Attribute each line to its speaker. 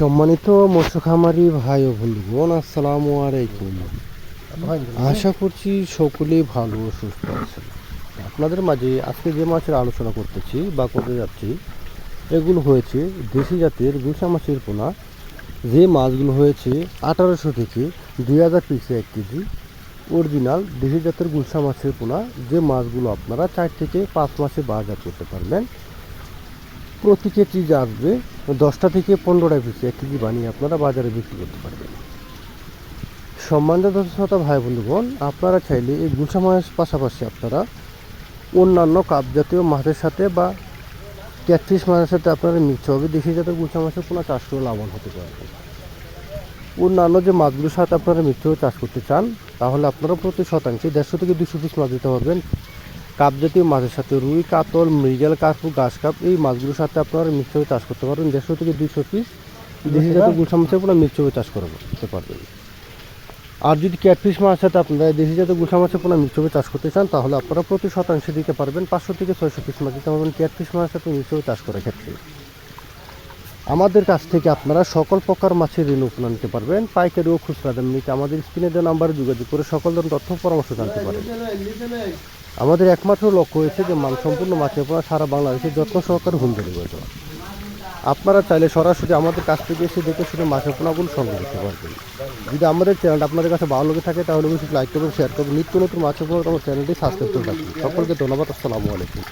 Speaker 1: সম্মানিত মৎস্য খামারি ভাই ও বন্ধুগণ, আসসালামু আলাইকুম। আশা করছি সকলেই ভালো ও সুস্থ আছেন। আপনাদের মাঝে আজকে যে মাছের আলোচনা করতেছি বা করতে যাচ্ছি, এগুলো হয়েছে দেশি জাতের গুলশা মাছের পোনা। যে মাছগুলো হয়েছে আঠারোশো থেকে দুই হাজার পিসে এক কেজি। অরিজিনাল দেশি জাতের গুলশা মাছের পোনা। যে মাছগুলো আপনারা চার থেকে পাঁচ মাসে বাজার করতে পারবেন। প্রতি কেজি আসবে দশটা থেকে পনেরোটা পিসে এক কেজি বানিয়ে আপনারা বাজারে বিক্রি করতে পারবেন। সম্মানিত শ্রোতা, ভাই, বন্ধুগণ, আপনারা চাইলে এই গুছা মাছের পাশাপাশি আপনারা অন্যান্য কাপ জাতীয় মাছের সাথে বা ক্যাটফিশ মাছের সাথে আপনারা মিক্স হবে। দেশি জাতের গুছা মাছের কোনো চাষ করে লাভবান হতে পারবেন। অন্যান্য যে মাছগুলোর সাথে আপনারা মিক্স চাষ করতে চান, তাহলে আপনারা প্রতি শতাংশে দেড়শো থেকে দুশো পিস মাছ দিতে পারবেন। কাপ জাতীয় মাছের সাথে রুই কাতল মৃগেল কার্পু ঘাস কাপ এই মাছগুলোর সাথে আপনারা মিক্স করে চাষ করতে পারবেন। দেড়শো থেকে দুইশো পিস দেশি জাতীয় গুলশা মাছের মিক্স করে চাষ করে করতে পারবেন। আর যদি ক্যাটফিশ মাছের সাথে আপনারা দেশি জাতের গুলশা মাছের পোনা মিক্স করে চাষ করতে চান তাহলে আপনারা প্রতি শতাংশে দিতে পারবেন পাঁচশো থেকে ছয়শো পিস মাছ। দিতে পারবেন ক্যাটফিশ মাছের সাথে মিক্স করে চাষ করার ক্ষেত্রে। আমাদের কাছ থেকে আপনারা সকল প্রকার মাছের ঋণ উপনা নিতে পারবেন। পাইকারি ও খুচরা দাম নিতে আমাদের স্ক্রিনে দেওয়া নাম্বারে যোগাযোগ করে সকল ধরনের তথ্য পরামর্শ জানতে পারেন। আমাদের একমাত্র লক্ষ্য হয়েছে যে মানসম্পূর্ণ মাছের পোনা সারা বাংলাদেশে যত্ন সহকারে হোম ডেলিভারি দেওয়া আপনারা চাইলে সরাসরি আমাদের কাছ থেকে এসে দেখে শুনে মাছের পোনাগুলো সংগ্রহ করতে পারবেন। যদি আমাদের চ্যানেলটা আপনাদের কাছে ভালো লেগে থাকে, তাহলে অবশ্যই লাইক করবেন শেয়ার করবেন। নিত্য নতুন মাছের পোনা আমার চ্যানেলটি সাবস্ক্রাইব করে রাখবেন। সকলকে ধন্যবাদ, আসসালামু আলাইকুম।